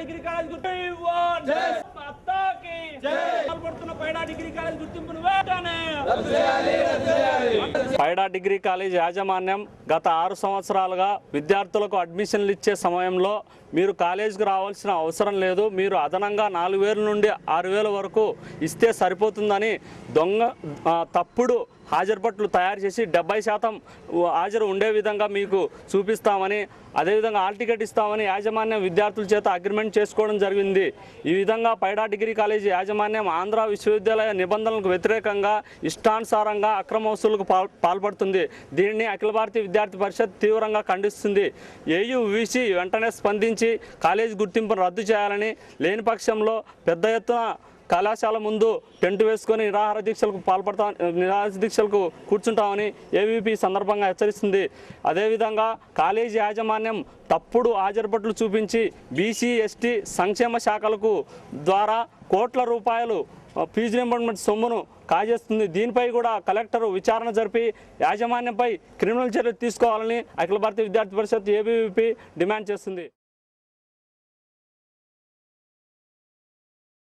Degree college గుర్తింపు అత్తాకి పాల్పడుతున్న పైడా degree college గుర్తింపును వేటానే. పైడా డిగ్రీ కాలేజ్ యాజమాన్యం గత ఆరు సంవత్సరాలుగా విద్యార్థులకు అడ్మిషన్లు ఇచ్చే సమయంలో మీరు కాలేజీకి రావాల్సిన అవసరం లేదు. మీరు అదనంగా నాలుగు వేల నుండి ఆరు వేల వరకు ఇస్తే సరిపోతుందని దొంగ తప్పుడు హాజరుపట్లు తయారు చేసి డెబ్బై శాతం హాజరు ఉండే విధంగా మీకు చూపిస్తామని అదేవిధంగా ఆల్ టికెట్ ఇస్తామని యాజమాన్యం విద్యార్థుల చేత అగ్రిమెంట్ చేసుకోవడం జరిగింది. ఈ విధంగా పైడా డిగ్రీ కాలేజీ యాజమాన్యం ఆంధ్ర విశ్వవిద్యాలయ నిబంధనలకు వ్యతిరేకంగా ఇష్టానుసారంగా అక్రమ వసూలకు పాల్ పాల్పడుతుంది. దీనిని అఖిల భారతీయ విద్యార్థి పరిషత్ తీవ్రంగా ఖండిస్తుంది. ఏయువిసి వెంటనే స్పందించి కాలేజీ గుర్తింపును రద్దు చేయాలని లేని పక్షంలో పెద్ద ఎత్తున కళాశాల ముందు టెంట్ వేసుకొని నిరాహార దీక్షలకు పాల్పడతా నిరాహార దీక్షలకు కూర్చుంటామని ఏవీపీ సందర్భంగా హెచ్చరిస్తుంది. అదేవిధంగా కాలేజీ యాజమాన్యం తప్పుడు హాజరుపట్లు చూపించి బీసీ ఎస్టీ సంక్షేమ శాఖలకు ద్వారా కోట్ల రూపాయలు ఫీజు రింబర్మెంట్ సొమ్మును కాజేస్తుంది. దీనిపై కూడా కలెక్టర్ విచారణ జరిపి యాజమాన్యంపై క్రిమినల్ చర్యలు తీసుకోవాలని అఖిల భారతీయ విద్యార్థి పరిషత్ ఏబీవీపీ డిమాండ్ చేస్తుంది.